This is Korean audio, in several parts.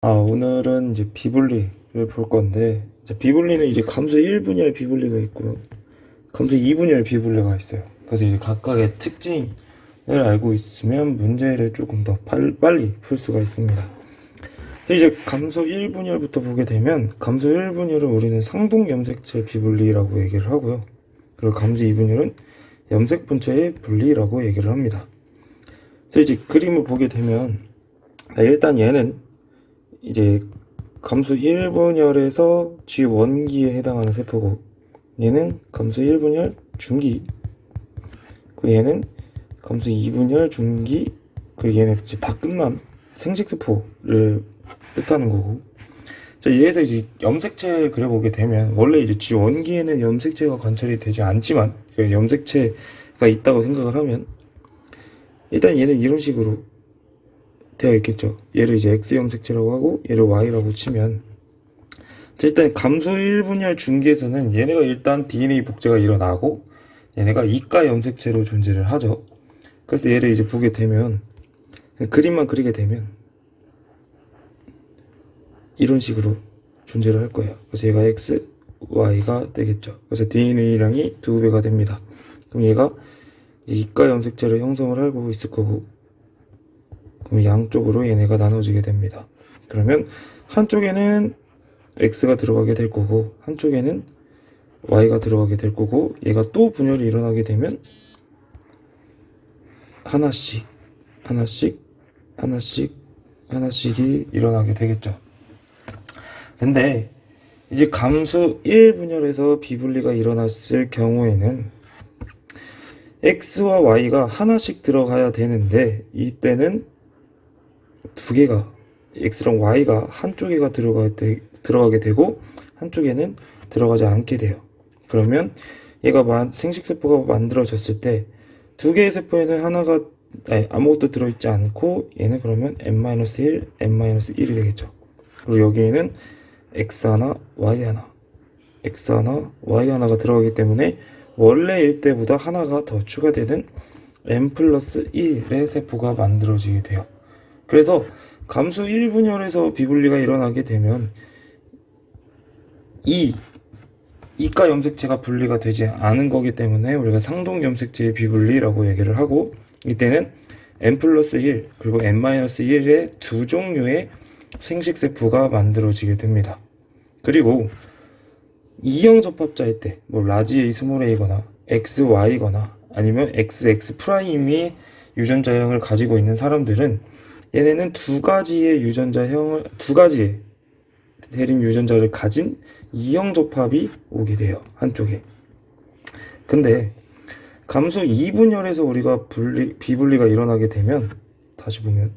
아, 오늘은 이제 비분리를 볼 건데, 이제 비분리는 이제 감수 1분열 비분리가 있고요. 감수 2분열 비분리가 있어요. 그래서 이제 각각의 특징을 알고 있으면 문제를 조금 더 빨- 빨리 풀 수가 있습니다. 이제 감수 1분열부터 보게 되면, 감수 1분열은 우리는 상동 염색체 비분리라고 얘기를 하고요. 그리고 감수 2분열은 염색 분체의 분리라고 얘기를 합니다. 그래서 이제 그림을 보게 되면, 아, 일단 얘는 이제 감수 1분열에서 G1기에 해당하는 세포고 얘는 감수 1분열 중기 그리고 얘는 감수 2분열 중기 그리고 얘는 이제 다 끝난 생식세포를 뜻하는 거고. 자 얘에서 이제 염색체를 그려보게 되면 원래 이제 G1기에는 염색체가 관찰이 되지 않지만 그 염색체가 있다고 생각을 하면 일단 얘는 이런 식으로 되어 있겠죠. 얘를 이제 X 염색체라고 하고 얘를 Y라고 치면 자, 일단 감소 1분열 중기에서는 얘네가 일단 DNA 복제가 일어나고 얘네가 이가 염색체로 존재를 하죠. 그래서 얘를 이제 보게 되면 그림만 그리게 되면 이런 식으로 존재를 할 거예요. 그래서 얘가 X, Y가 되겠죠. 그래서 DNA량이 두 배가 됩니다. 그럼 얘가 이가 염색체를 형성을 하고 있을 거고 양쪽으로 얘네가 나눠지게 됩니다. 그러면 한쪽에는 X가 들어가게 될 거고 한쪽에는 Y가 들어가게 될 거고 얘가 또 분열이 일어나게 되면 하나씩 하나씩 하나씩 하나씩이 일어나게 되겠죠. 근데 이제 감수 1분열에서 비분리가 일어났을 경우에는 X와 Y가 하나씩 들어가야 되는데 이때는 두 개가 X랑 Y가 한쪽에가 들어가 되, 들어가게 되고 한쪽에는 들어가지 않게 돼요. 그러면 얘가 만, 생식세포가 만들어졌을 때 두 개의 세포에는 하나가 아니, 아무것도 들어있지 않고 얘는 그러면 n-1, n-1이 되겠죠. 그리고 여기에는 x 하나, y 하나, x 하나, y 하나가 들어가기 때문에 원래일 때보다 하나가 더 추가되는 n 플러스 1의 세포가 만들어지게 돼요. 그래서 감수 1분열에서 비분리가 일어나게 되면 이 이가 염색체가 분리가 되지 않은 거기 때문에 우리가 상동 염색체의 비분리라고 얘기를 하고 이때는 n 플러스 1 그리고 n 마이너스 1의 두 종류의 생식세포가 만들어지게 됩니다. 그리고 이형 접합자일 때, 뭐 라지 A, 스몰 A거나 XY거나 아니면 XX 프라임이 유전자형을 가지고 있는 사람들은 얘네는 두 가지의 유전자형을 두 가지의 대립 유전자를 가진 이형 접합이 오게 돼요 한쪽에. 근데 감수 2분열에서 우리가 분리, 비분리가 일어나게 되면 다시 보면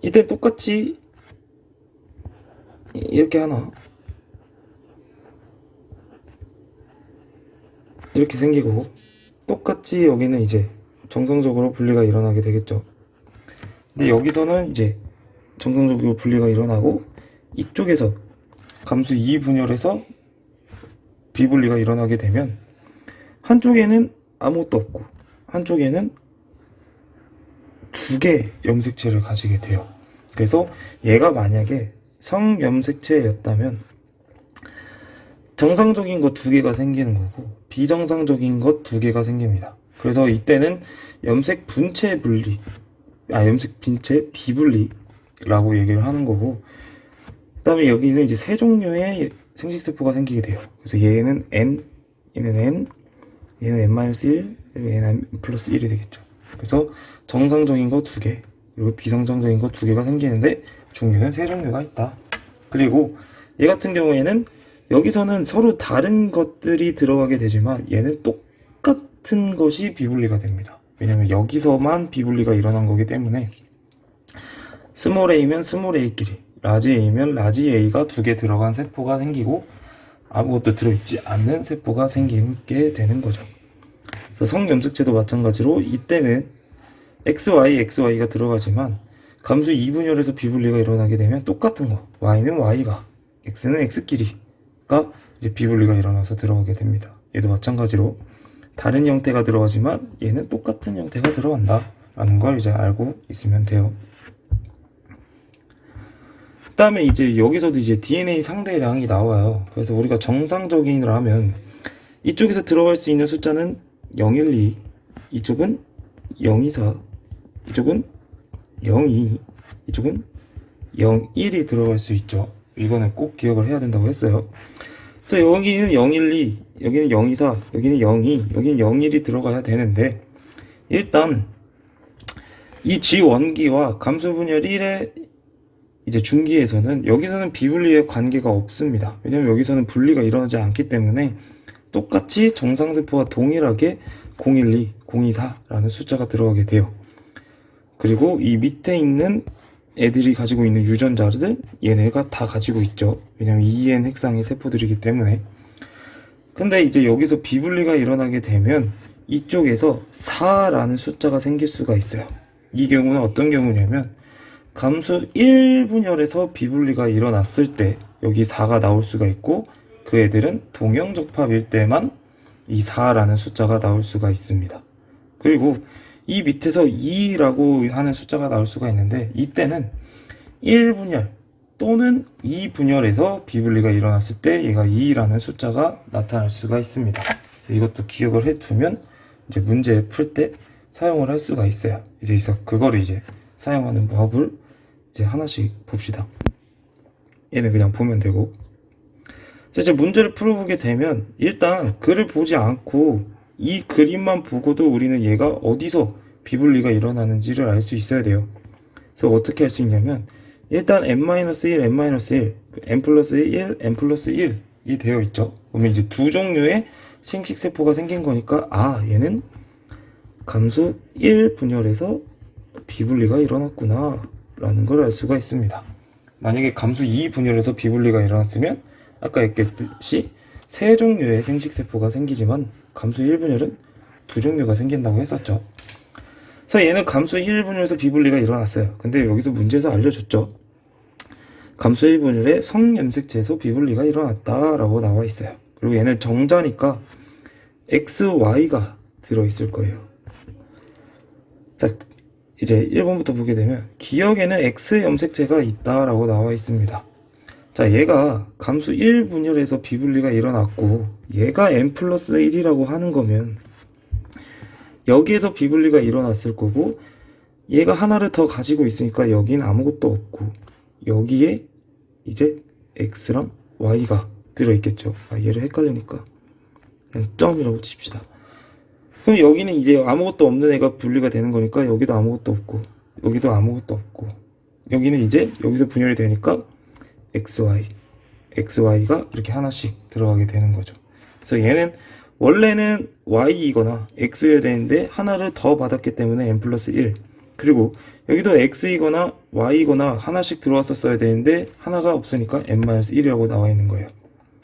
이때 똑같이 이렇게 하나 이렇게 생기고 똑같이 여기는 이제 정상적으로 분리가 일어나게 되겠죠. 근데 여기서는 이제 정상적으로 분리가 일어나고 이쪽에서 감수 2 분열에서 비분리가 일어나게 되면 한쪽에는 아무것도 없고 한쪽에는 두 개 염색체를 가지게 돼요. 그래서 얘가 만약에 성염색체였다면 정상적인 것 두 개가 생기는 거고 비정상적인 것 두 개가 생깁니다. 그래서 이때는 염색 분체 분리, 아 염색 분체 비분리라고 얘기를 하는 거고 그다음에 여기는 이제 세 종류의 생식 세포가 생기게 돼요. 그래서 얘는 N, 얘는 N, 얘는 N-1, 그리고 얘는 플러스 1이 되겠죠. 그래서 정상적인 거 두 개, 그리고 비정상적인 거 두 개가 생기는데 종류는 세 종류가 있다. 그리고 얘 같은 경우에는 여기서는 서로 다른 것들이 들어가게 되지만 얘는 똑 같은 것이 비분리가 됩니다. 왜냐면 여기서만 비분리가 일어난 거기 때문에 스몰 a면 스몰 a끼리 라지 a면 라지 a가 두 개 들어간 세포가 생기고 아무것도 들어있지 않는 세포가 생기게 되는 거죠. 성염색체도 마찬가지로 이때는 XY, XY가 들어가지만 감수 2분열에서 비분리가 일어나게 되면 똑같은 거 Y는 Y가 X는 X끼리가 이제 비분리가 일어나서 들어가게 됩니다. 얘도 마찬가지로 다른 형태가 들어가지만 얘는 똑같은 형태가 들어간다 라는 걸 이제 알고 있으면 돼요. 다음에 이제 여기서도 이제 DNA 상대량이 나와요. 그래서 우리가 정상적인이라면 이쪽에서 들어갈 수 있는 숫자는 012, 이쪽은 024, 이쪽은 02, 이쪽은 01이 들어갈 수 있죠. 이거는 꼭 기억을 해야 된다고 했어요. 그래서 여기는 012, 여기는 024, 여기는 02, 여기는 01이 들어가야 되는데 일단 이 G1기와 감수 분열 1의 이제 중기에서는 여기서는 비분리의 관계가 없습니다. 왜냐면 여기서는 분리가 일어나지 않기 때문에 똑같이 정상세포와 동일하게 012, 024라는 숫자가 들어가게 돼요. 그리고 이 밑에 있는 애들이 가지고 있는 유전자들 얘네가 다 가지고 있죠. 왜냐면 2N 핵상의 세포들이기 때문에. 근데 이제 여기서 비분리가 일어나게 되면 이쪽에서 4라는 숫자가 생길 수가 있어요. 이 경우는 어떤 경우냐면 감수 1분열에서 비분리가 일어났을 때 여기 4가 나올 수가 있고 그 애들은 동형적합일 때만 이 4라는 숫자가 나올 수가 있습니다. 그리고 이 밑에서 2라고 하는 숫자가 나올 수가 있는데 이때는 1분열 또는 2분열에서 비분리가 일어났을 때 얘가 2라는 숫자가 나타날 수가 있습니다. 그래서 이것도 기억을 해두면 이제 문제 풀 때 사용을 할 수가 있어요. 이제 그래서 그거를 이제 사용하는 법을 이제 하나씩 봅시다. 얘는 그냥 보면 되고. 이제 문제를 풀어보게 되면 일단 글을 보지 않고 이 그림만 보고도 우리는 얘가 어디서 비분리가 일어나는지를 알 수 있어야 돼요. 그래서 어떻게 할 수 있냐면 일단 n-1, n-1, n 플러스 1, n 플러스 1이 되어 있죠. 그러면 이제 두 종류의 생식세포가 생긴 거니까 아 얘는 감수 1 분열에서 비분리가 일어났구나 라는 걸 알 수가 있습니다. 만약에 감수 2 분열에서 비분리가 일어났으면 아까 얘기했듯이 세 종류의 생식세포가 생기지만 감수 1분열은 두 종류가 생긴다고 했었죠. 그래서 얘는 감수 1분열에서 비분리가 일어났어요. 근데 여기서 문제에서 알려줬죠. 감수 1분열에 성염색체에서 비분리가 일어났다라고 나와 있어요. 그리고 얘는 정자니까 XY가 들어있을 거예요. 자, 이제 1번부터 보게 되면 기억에는 X 염색체가 있다라고 나와 있습니다. 자, 얘가 감수 1분열에서 비분리가 일어났고 얘가 n 플러스 1이라고 하는 거면 여기에서 비분리가 일어났을 거고 얘가 하나를 더 가지고 있으니까 여긴 아무것도 없고 여기에 이제 x랑 y가 들어있겠죠. 아, 얘를 헷갈리니까 그냥 점이라고 칩시다. 그럼 여기는 이제 아무것도 없는 애가 분리가 되는 거니까 여기도 아무것도 없고 여기도 아무것도 없고 여기는 이제 여기서 분열이 되니까 xy xy가 이렇게 하나씩 들어가게 되는 거죠. 그래서 얘는 원래는 y이거나 x여야 되는데 하나를 더 받았기 때문에 n 플러스 1 그리고 여기도 x이거나 y이거나 하나씩 들어왔었어야 되는데 하나가 없으니까 n-1이라고 나와 있는 거예요.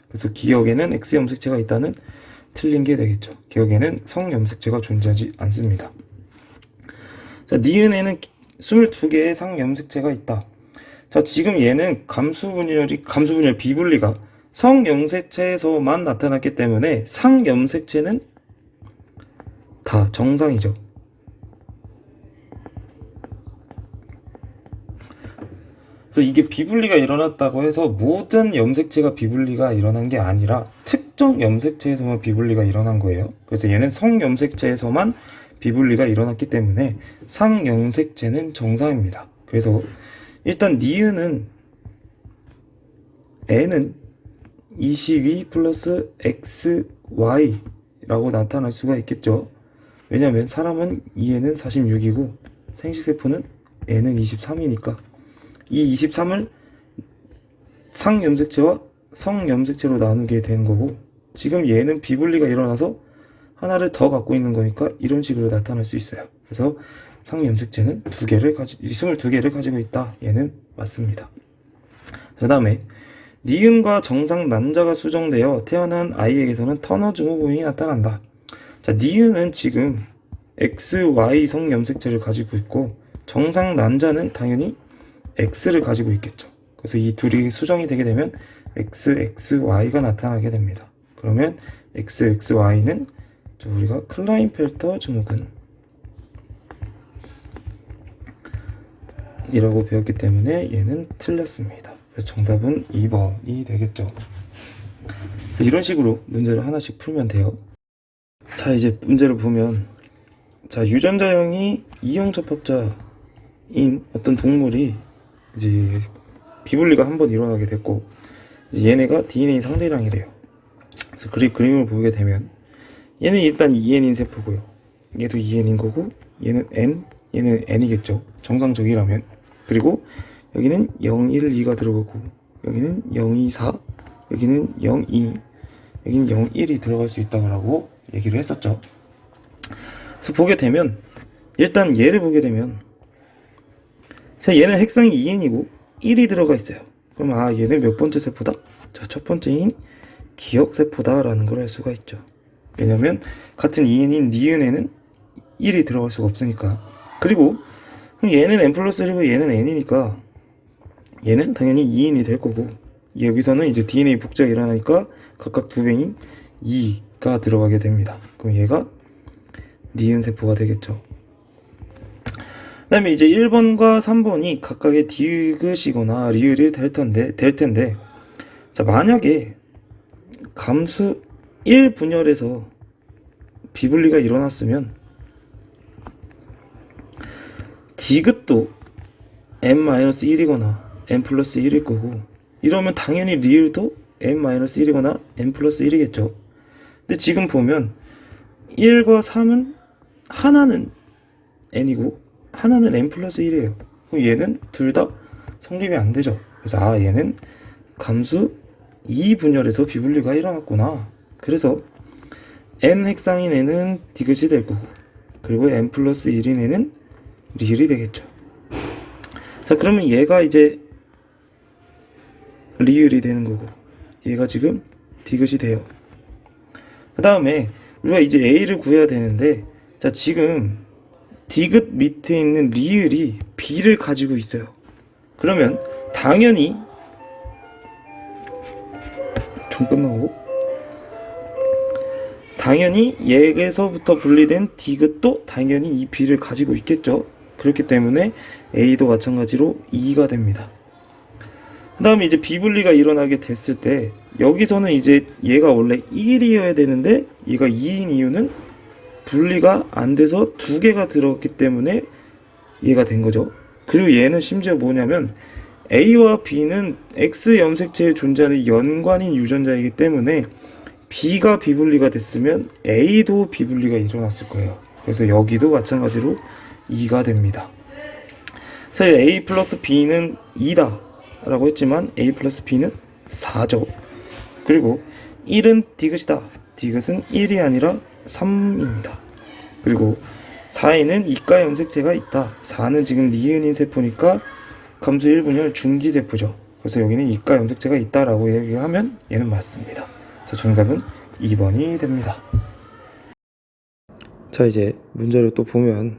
그래서 기억에는 x 염색체가 있다는 틀린 게 되겠죠. 기억에는 성 염색체가 존재하지 않습니다. 자, 니은에는 22개의 상 염색체가 있다. 자, 지금 얘는 감수분열이 감수분열 비분리가 성염색체에서만 나타났기 때문에 상염색체는 다 정상이죠. 그래서 이게 비분리가 일어났다고 해서 모든 염색체가 비분리가 일어난 게 아니라 특정 염색체에서만 비분리가 일어난 거예요. 그래서 얘는 성염색체에서만 비분리가 일어났기 때문에 상염색체는 정상입니다. 그래서 일단 니은은 n은 22 플러스 xy라고 나타날 수가 있겠죠. 왜냐면 사람은 2에는 46이고 생식세포는 n은 23이니까 이 23을 상염색체와 성염색체로 나누게 되는 거고 지금 얘는 비분리가 일어나서 하나를 더 갖고 있는 거니까 이런 식으로 나타날 수 있어요. 그래서 상염색체는 두 개를 가지 22개를 가지고 있다. 얘는 맞습니다. 그 다음에 니은과 정상 난자가 수정되어 태어난 아이에게서는 터너 증후군이 나타난다. 자, 니은은 지금 XY 성염색체를 가지고 있고 정상 난자는 당연히 X를 가지고 있겠죠. 그래서 이 둘이 수정이 되게 되면 XXY가 나타나게 됩니다. 그러면 XXY는 우리가 클라인펠터 증후군 이라고 배웠기 때문에 얘는 틀렸습니다. 그래서 정답은 2번이 되겠죠. 그래서 이런 식으로 문제를 하나씩 풀면 돼요. 자, 이제 문제를 보면 자, 유전자형이 이형 접합자인 어떤 동물이 이제 비분리가 한 번 일어나게 됐고 이제 얘네가 DNA 상대량이래요. 그래서 그림, 그림을 보게 되면 얘는 일단 2N인 세포고요. 얘도 2N인 거고 얘는 N, 얘는 N이겠죠. 정상적이라면. 그리고 여기는 0, 1, 2가 들어가고 여기는 0, 2, 4, 여기는 0, 2, 여기는 0, 1이 들어갈 수 있다고 얘기를 했었죠. 그래서 보게 되면 일단 얘를 보게 되면 자 얘는 핵상이 2N이고 1이 들어가 있어요. 그럼 아 얘는 몇 번째 세포다? 자 첫 번째인 기억 세포다 라는 걸 알 수가 있죠. 왜냐면 같은 2N인 니은에는 1이 들어갈 수가 없으니까. 그리고 그럼 얘는 N 플러스 1이고 얘는 N이니까 얘는 당연히 2인이 될 거고 여기서는 이제 DNA 복제가 일어나니까 각각 두 배인 2가 들어가게 됩니다. 그럼 얘가 니은 세포가 되겠죠. 그 다음에 이제 1번과 3번이 각각의 디귿이거나 리을이 될 텐데, 될 텐데, 자, 만약에 감수 1 분열에서 비분리가 일어났으면 디귿도 n-1이거나 n 플러스 1일 거고 이러면 당연히 리을도 n-1이거나 n 플러스 1이겠죠. 근데 지금 보면 1과 3은 하나는 n이고 하나는 n 플러스 1이에요. 그럼 얘는 둘 다 성립이 안 되죠. 그래서 아 얘는 감수 2 분열에서 비분리가 일어났구나. 그래서 n 핵상인 n은 디귿이 될 거고 그리고 n 플러스 1인 n은 리을이 되겠죠. 자 그러면 얘가 이제 리을이 되는 거고 얘가 지금 디귿이 돼요. 그 다음에 우리가 이제 a를 구해야 되는데 자 지금 디귿 밑에 있는 리을이 b를 가지고 있어요. 그러면 당연히 좀 끝나고 당연히 얘에서부터 분리된 디귿도 당연히 이 b를 가지고 있겠죠. 그렇기 때문에 a도 마찬가지로 2가 됩니다. 그 다음에 이제 비분리가 일어나게 됐을 때 여기서는 이제 얘가 원래 1이어야 되는데 얘가 2인 이유는 분리가 안 돼서 두 개가 들어갔기 때문에 얘가 된 거죠. 그리고 얘는 심지어 뭐냐면 A와 B는 X 염색체에 존재하는 연관인 유전자이기 때문에 B가 비분리가 됐으면 A도 비분리가 일어났을 거예요. 그래서 여기도 마찬가지로 2가 됩니다. 그래서 A 플러스 B는 2다 라고 했지만 A 플러스 B는 4죠. 그리고 1은 디귿이다. 디귿은 1이 아니라 3입니다. 그리고 4에는 이가 염색체가 있다. 4는 지금 리은인 세포니까 감수 1분열 중기 세포죠. 그래서 여기는 이가 염색체가 있다라고 얘기하면 얘는 맞습니다. 그래서 정답은 2번이 됩니다. 자 이제 문제를 또 보면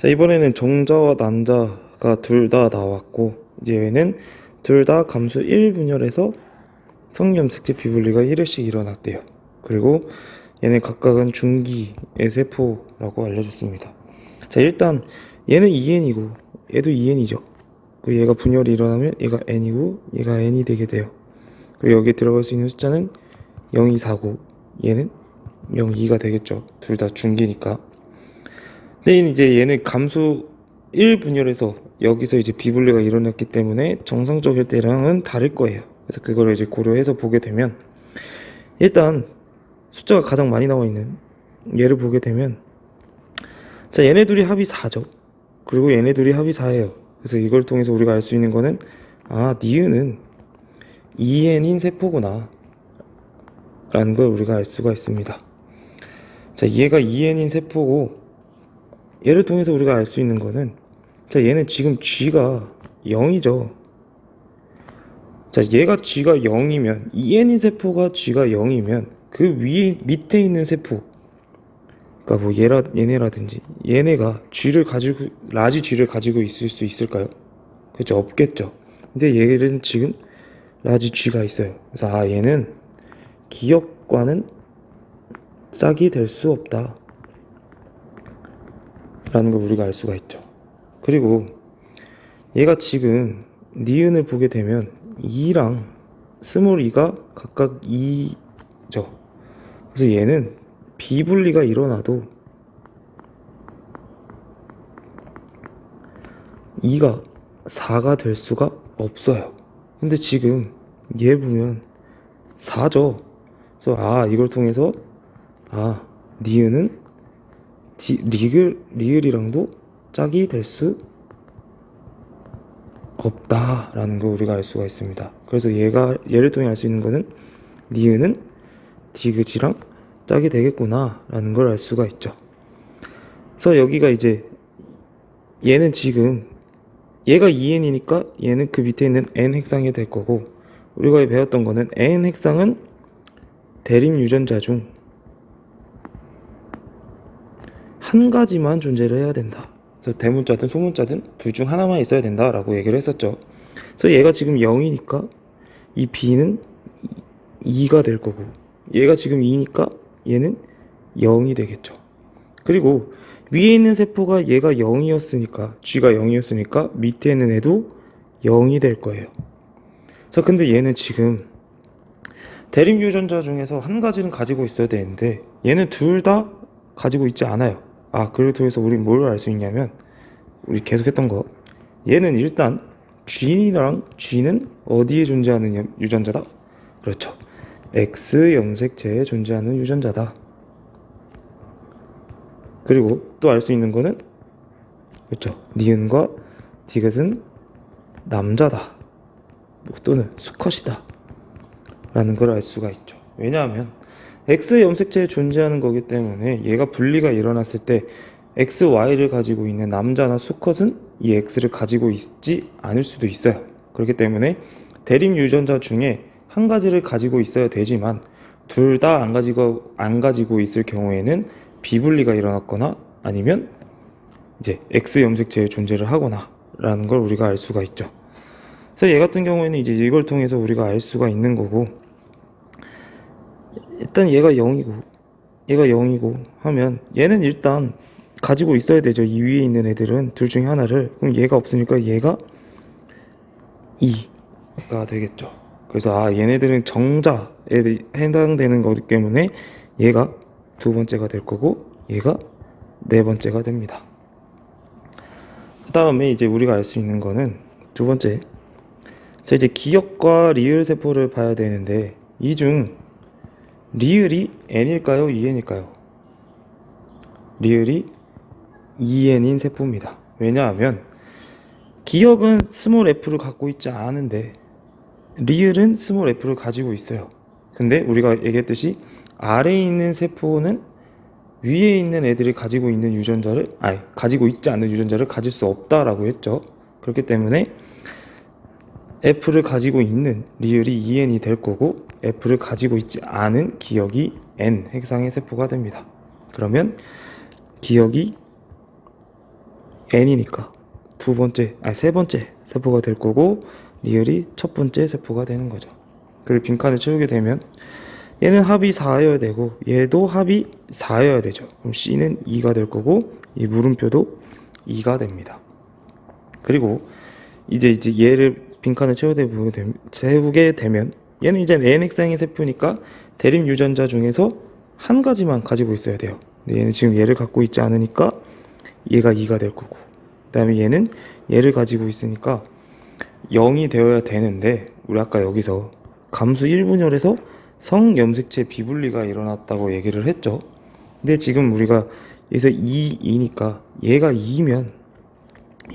자 이번에는 정자와 난자가 둘 다 나왔고 이제 얘는 둘 다 감수 1분열에서 성염색체 비분리가 1회씩 일어났대요. 그리고 얘는 각각은 중기의 세포라고 알려줬습니다. 자 일단 얘는 2n이고 얘도 2n이죠. 그 얘가 분열이 일어나면 얘가 n이고 얘가 n이 되게 돼요. 그리고 여기에 들어갈 수 있는 숫자는 0, 2, 4고 얘는 0, 2가 되겠죠. 둘 다 중기니까. 근데 이제 얘는 감수 1분열에서 여기서 이제 비분리가 일어났기 때문에 정상적 일 때랑은 다를 거예요. 그래서 그거를 이제 고려해서 보게 되면 일단 숫자가 가장 많이 나와 있는 얘를 보게 되면 자 얘네 둘이 합이 4죠. 그리고 얘네 둘이 합이 4예요. 그래서 이걸 통해서 우리가 알 수 있는 거는 아 니은은 2n인 세포구나 라는 걸 우리가 알 수가 있습니다. 자 얘가 2n인 세포고 얘를 통해서 우리가 알 수 있는 거는 자 얘는 지금 G가 0이죠. 자 얘가 G가 0이면 2n인 세포가 G가 0이면 그 위에 밑에 있는 세포 그러니까 뭐 얘라 얘네라든지 얘네가 G를 가지고 라지 G를 가지고 있을 수 있을까요? 그렇죠 없겠죠. 근데 얘는 지금 라지 G가 있어요. 그래서 아 얘는 기억과는 짝이 될 수 없다. 라는 걸 우리가 알 수가 있죠. 그리고 얘가 지금 니은을 보게 되면 2랑 스몰 2가 각각 2죠. 그래서 얘는 비분리가 일어나도 2가 4가 될 수가 없어요. 근데 지금 얘 보면 4죠. 그래서 아 이걸 통해서 아 니은은 디, 리을 리을이랑도 짝이 될 수 없다라는 걸 우리가 알 수가 있습니다. 그래서 얘가 얘를 통해 알 수 있는 거는 니은은 디귿이랑 짝이 되겠구나라는 걸 알 수가 있죠. 그래서 여기가 이제 얘는 지금 얘가 2n이니까 얘는 그 밑에 있는 n 핵상이 될 거고 우리가 배웠던 거는 n 핵상은 대립 유전자 중 한 가지만 존재를 해야 된다. 그래서 대문자든 소문자든 둘 중 하나만 있어야 된다라고 얘기를 했었죠. 그래서 얘가 지금 0이니까 이 b는 2가 될 거고 얘가 지금 2니까 얘는 0이 되겠죠. 그리고 위에 있는 세포가 얘가 0이었으니까 G가 0이었으니까 밑에 있는 애도 0이 될 거예요. 자, 근데 얘는 지금 대립 유전자 중에서 한 가지는 가지고 있어야 되는데 얘는 둘 다 가지고 있지 않아요. 아, 그를 통해서 우리 뭘 알 수 있냐면 우리 계속 했던 거 얘는 일단 G랑 G는 어디에 존재하는 유- 유전자다? 그렇죠. X 염색체에 존재하는 유전자다. 그리고 또 알 수 있는 거는 그렇죠. 니은과 디귿은 남자다. 뭐 또는 수컷이다. 라는 걸 알 수가 있죠. 왜냐하면 X 염색체에 존재하는 거기 때문에 얘가 분리가 일어났을 때 X, Y를 가지고 있는 남자나 수컷은 이 X를 가지고 있지 않을 수도 있어요. 그렇기 때문에 대립 유전자 중에 한 가지를 가지고 있어야 되지만 둘 다 안 가지고 안 가지고 있을 경우에는 비분리가 일어났거나 아니면 이제 X 염색체의 존재를 하거나라는 걸 우리가 알 수가 있죠. 그래서 얘 같은 경우에는 이제 이걸 통해서 우리가 알 수가 있는 거고 일단 얘가 0이고 얘가 0이고 하면 얘는 일단 가지고 있어야 되죠. 이 위에 있는 애들은 둘 중에 하나를 그럼 얘가 없으니까 얘가 2가 되겠죠. 그래서 아 얘네들은 정자에 해당되는 거기 때문에 얘가 두 번째가 될 거고 얘가 네 번째가 됩니다. 그 다음에 이제 우리가 알 수 있는 거는 두 번째 자 이제 기억과 리을 세포를 봐야 되는데 이 중 리을이 n일까요 2n일까요? 리을이 2n인 세포입니다. 왜냐하면 기억은 스몰 f를 갖고 있지 않은데 리을은 스몰 f를 가지고 있어요. 근데 우리가 얘기했듯이 아래에 있는 세포는 위에 있는 애들이 가지고 있는 유전자를 아니 가지고 있지 않은 유전자를 가질 수 없다라고 했죠. 그렇기 때문에 F를 가지고 있는 리을이 2n이 될 거고 F를 가지고 있지 않은 기억이 n 핵상의 세포가 됩니다. 그러면 기억이 n이니까 두 번째 아니 세 번째 세포가 될 거고 리을이 첫 번째 세포가 되는 거죠. 그리고 빈칸을 채우게 되면 얘는 합이 4여야 되고 얘도 합이 4여야 되죠. 그럼 C는 2가 될 거고 이 물음표도 2가 됩니다. 그리고 이제 이제 얘를 빈칸을 채우게 되면 얘는 이제 n 핵상의 세포니까 대립 유전자 중에서 한 가지만 가지고 있어야 돼요. 근데 얘는 지금 얘를 갖고 있지 않으니까 얘가 2가 될 거고 그 다음에 얘는 얘를 가지고 있으니까 0이 되어야 되는데 우리 아까 여기서 감수 1분열에서 성염색체 비분리가 일어났다고 얘기를 했죠. 근데 지금 우리가 여기서 2, 2니까 얘가 2면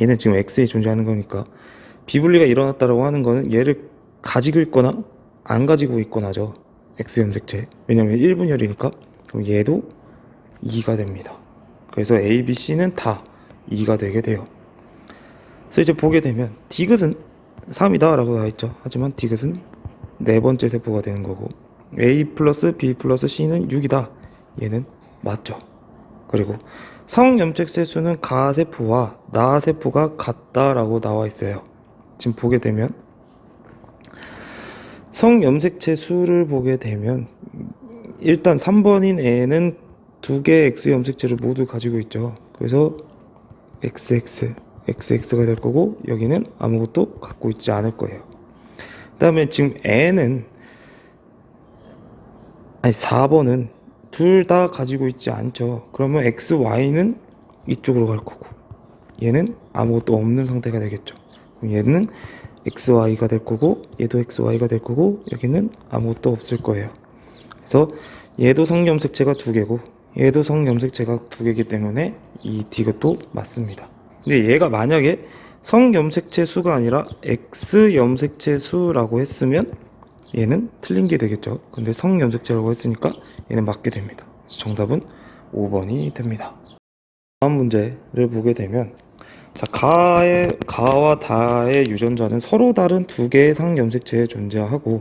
얘는 지금 X에 존재하는 거니까 비분리가 일어났다라고 하는 거는 얘를 가지고 있거나 안 가지고 있거나죠. X 염색체. 왜냐면 1분열이니까. 그럼 얘도 2가 됩니다. 그래서 A, B, C는 다 2가 되게 돼요. 그래서 이제 보게 되면 디귿은 3이다 라고 나와 있죠. 하지만 디귿은 네 번째 세포가 되는 거고 A 플러스 B 플러스 C는 6이다. 얘는 맞죠. 그리고 성염색체 수는 가세포와 나세포가 같다라고 나와 있어요. 지금 보게 되면 성염색체 수를 보게 되면 일단 3번인 N은 두 개의 X 염색체를 모두 가지고 있죠. 그래서 XX, XX가 될 거고 여기는 아무것도 갖고 있지 않을 거예요. 그 다음에 지금 n은 아니 4번은 둘 다 가지고 있지 않죠. 그러면 x, y는 이쪽으로 갈 거고 얘는 아무것도 없는 상태가 되겠죠. 얘는 x, y가 될 거고 얘도 x, y가 될 거고 여기는 아무것도 없을 거예요. 그래서 얘도 성염색체가 두 개고 얘도 성염색체가 두 개이기 때문에 이 디귿도 맞습니다. 근데 얘가 만약에 성염색체 수가 아니라 x 염색체 수라고 했으면 얘는 틀린 게 되겠죠. 근데 성염색체라고 했으니까 얘는 맞게 됩니다. 정답은 5번이 됩니다. 다음 문제를 보게 되면 자, 가의 가와 다의 유전자는 서로 다른 두 개의 상염색체에 존재하고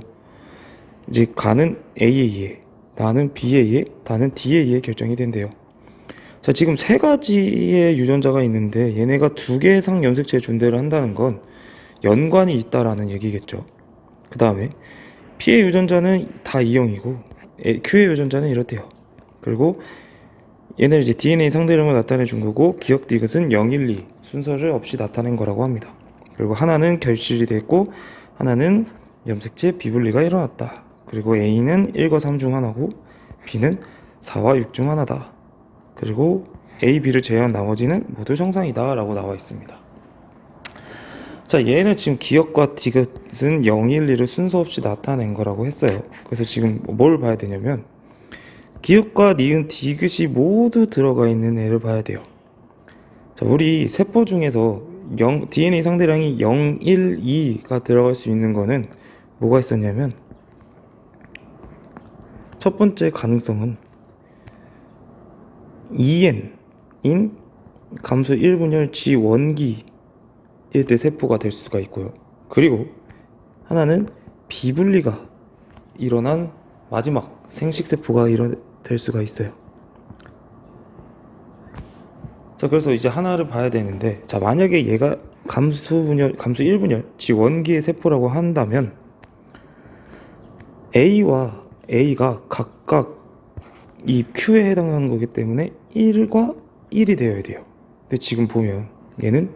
이제 가는 A에 의해 나는 B에 의해 다는 D에 의해 결정이 된대요. 자, 지금 세 가지의 유전자가 있는데 얘네가 두 개의 상염색체에 존재를 한다는 건 연관이 있다라는 얘기겠죠. 그 다음에 P의 유전자는 다 E형이고 Q의 유전자는 이렇대요. 그리고 얘는 이제 DNA 상대령을 나타내 준 거고 기억 디귿은 0, 1, 2 순서를 없이 나타낸 거라고 합니다. 그리고 하나는 결실이 됐고 하나는 염색체 비분리가 일어났다. 그리고 A는 1과 3 중 하나고 B는 4와 6 중 하나다. 그리고 A, B를 제외한 나머지는 모두 정상이다 라고 나와 있습니다. 자, 얘는 지금 기억과 디귿은 0, 1, 2를 순서 없이 나타낸 거라고 했어요. 그래서 지금 뭘 봐야 되냐면 기억과 니은, 디귿이 모두 들어가 있는 애를 봐야 돼요. 자, 우리 세포 중에서 0, DNA 상대량이 0, 1, 2가 들어갈 수 있는 거는 뭐가 있었냐면 첫 번째 가능성은 EN인 감수 1분열 G 원기일 때 세포가 될 수가 있고요. 그리고 하나는 비분리가 일어난 마지막 생식 세포가 일어 될 수가 있어요. 자, 그래서 이제 하나를 봐야 되는데, 자, 만약에 얘가 감수 분열, 감수 1분열, 지 원기의 세포라고 한다면, A와 A가 각각 이 Q에 해당하는 거기 때문에 1과 1이 되어야 돼요. 근데 지금 보면 얘는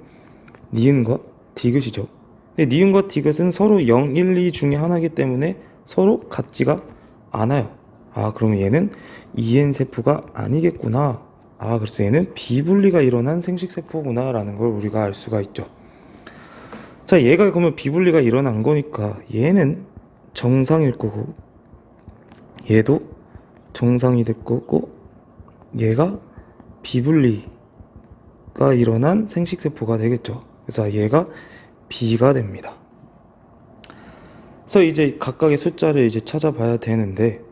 니은과 디귿이죠. 근데 니은과 디귿은 서로 0, 1, 2 중에 하나이기 때문에 서로 같지가 않아요. 아, 그러면 얘는 EN 세포가 아니겠구나. 아, 그래서 얘는 비분리가 일어난 생식 세포구나라는 걸 우리가 알 수가 있죠. 자, 얘가 그러면 비분리가 일어난 거니까 얘는 정상일 거고 얘도 정상이 될 거고 얘가 비분리가 일어난 생식 세포가 되겠죠. 그래서 얘가 B가 됩니다. 그래서 이제 각각의 숫자를 이제 찾아봐야 되는데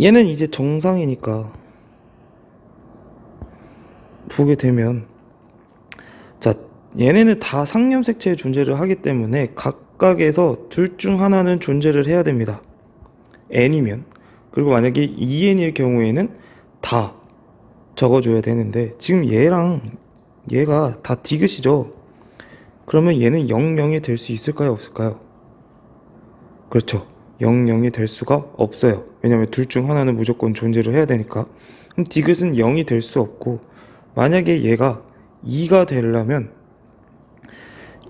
얘는 이제 정상이니까 보게 되면 자 얘네는 다 상염색체의 존재를 하기 때문에 각각에서 둘 중 하나는 존재를 해야 됩니다. n이면 그리고 만약에 2n일 경우에는 다 적어줘야 되는데 지금 얘랑 얘가 다 디귿이죠. 그러면 얘는 0, 0이 될 수 있을까요? 없을까요? 그렇죠. 0, 0이 될 수가 없어요. 왜냐면 둘 중 하나는 무조건 존재를 해야 되니까. 그럼 디귿은 0이 될 수 없고 만약에 얘가 2가 되려면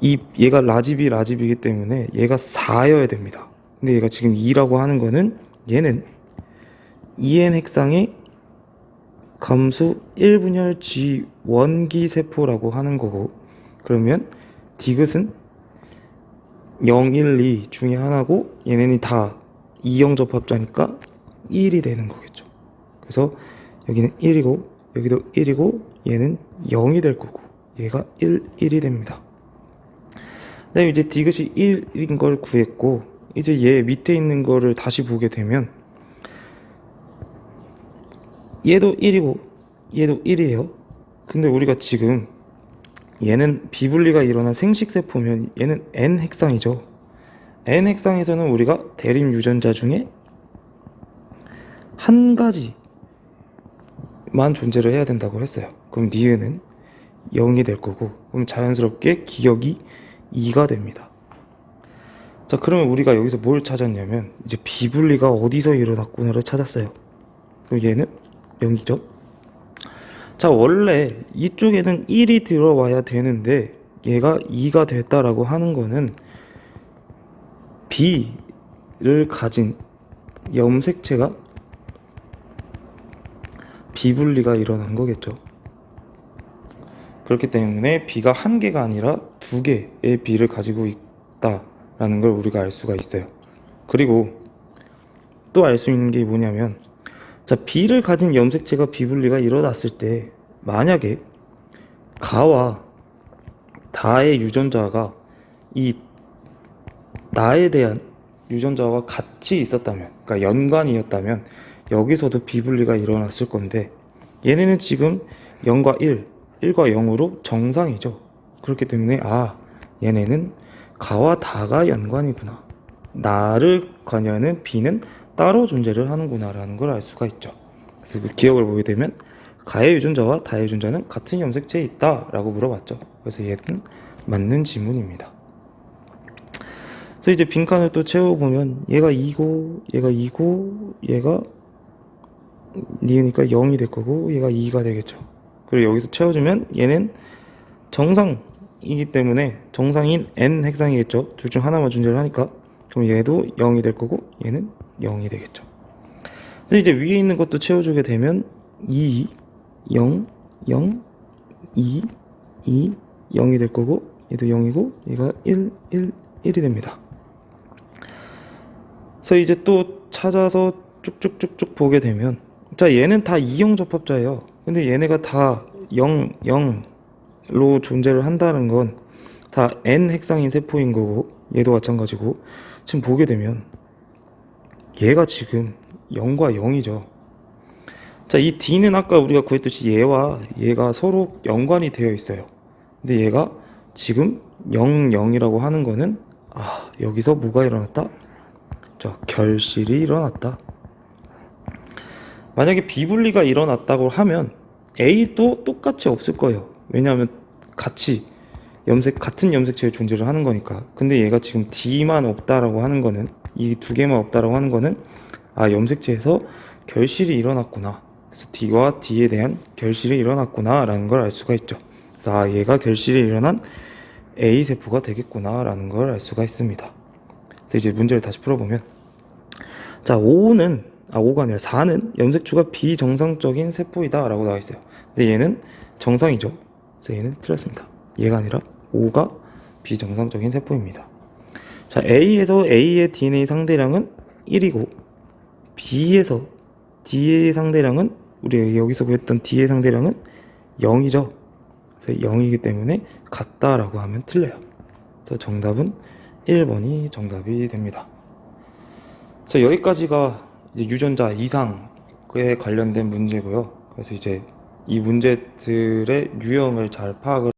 이 얘가 라집이 라집이기 때문에 얘가 4여야 됩니다. 근데 얘가 지금 2라고 하는 거는 얘는 EN 핵상의 감수 1분열 G 원기 세포라고 하는 거고 그러면 디귿은 0, 1, 2 중에 하나고 얘네는 다 2형 접합자니까 1이 되는 거겠죠. 그래서 여기는 1이고 여기도 1이고 얘는 0이 될 거고 얘가 1, 1이 됩니다. 그다음에 이제 디귿이 1인 걸 구했고 이제 얘 밑에 있는 거를 다시 보게 되면 얘도 1이고 얘도 1이에요. 근데 우리가 지금 얘는 비분리가 일어난 생식세포면 얘는 N 핵상이죠. N 핵상에서는 우리가 대립 유전자 중에 한 가지만 존재를 해야 된다고 했어요. 그럼 니은은 0이 될 거고 그럼 자연스럽게 기억이 2가 됩니다. 자 그러면 우리가 여기서 뭘 찾았냐면 이제 비분리가 어디서 일어났구나를 찾았어요. 그럼 얘는 0이죠. 자 원래 이쪽에는 1이 들어와야 되는데 얘가 2가 됐다라고 하는 거는 B를 가진 염색체가 비분리가 일어난 거겠죠. 그렇기 때문에 B가 한 개가 아니라 두 개의 B를 가지고 있다라는 걸 우리가 알 수가 있어요. 그리고 또 알 수 있는 게 뭐냐면 자 B를 가진 염색체가 비분리가 일어났을 때 만약에 가와 다의 유전자가 이 나에 대한 유전자와 같이 있었다면, 그러니까 연관이었다면 여기서도 비분리가 일어났을 건데 얘네는 지금 0과 1, 1과 0으로 정상이죠. 그렇기 때문에 아 얘네는 가와 다가 연관이구나. 나를 관여하는 B는 따로 존재를 하는구나라는 걸 알 수가 있죠. 그래서 그 기억을 보게 되면 가의 유전자와 다의 유전자는 같은 염색체에 있다라고 물어봤죠. 그래서 얘는 맞는 지문입니다. 그래서 이제 빈칸을 또 채워보면 얘가 2고 얘가 2고 얘가 니으니까 0이 될 거고 얘가 2가 되겠죠. 그리고 여기서 채워주면 얘는 정상이기 때문에 정상인 n 핵상이겠죠. 둘 중 하나만 존재를 하니까 그럼 얘도 0이 될 거고 얘는 0이 되겠죠. 근데 이제 위에 있는 것도 채워주게 되면 2, 0, 0, 2, 2, 0이 될 거고 얘도 0이고 얘가 1, 1, 1이 됩니다. 그래서 이제 또 찾아서 쭉쭉쭉쭉 보게 되면 자 얘는 다 이형 접합자예요. 근데 얘네가 다 0, 0로 존재를 한다는 건 다 n 핵상인 세포인 거고 얘도 마찬가지고 지금 보게 되면 얘가 지금 0과 0이죠. 자, 이 D는 아까 우리가 구했듯이 얘와 얘가 서로 연관이 되어 있어요. 근데 얘가 지금 0, 0이라고 하는 거는 아, 여기서 뭐가 일어났다? 자, 결실이 일어났다. 만약에 비분리가 일어났다고 하면 A도 똑같이 없을 거예요. 왜냐하면 같이 염색 같은 염색체의 존재를 하는 거니까. 근데 얘가 지금 D만 없다라고 하는 거는 이 두 개만 없다라고 하는 거는 아 염색체에서 결실이 일어났구나. 그래서 D와 D에 대한 결실이 일어났구나라는 걸 알 수가 있죠. 그래서 아 얘가 결실이 일어난 A 세포가 되겠구나라는 걸 알 수가 있습니다. 그래서 이제 문제를 다시 풀어보면 자 5는 아 5가 아니라 4는 염색추가 비정상적인 세포이다라고 나와 있어요. 근데 얘는 정상이죠. 그래서 얘는 틀렸습니다. 얘가 아니라 5가 비정상적인 세포입니다. 자 A에서 A의 DNA 상대량은 1이고 B에서 D의 상대량은 우리 여기서 구했던 D의 상대량은 0이죠. 그래서 0이기 때문에 같다라고 하면 틀려요. 그래서 정답은 1번이 정답이 됩니다. 그래서 여기까지가 유전자 이상에 관련된 문제고요. 그래서 이제 이 문제들의 유형을 잘 파악을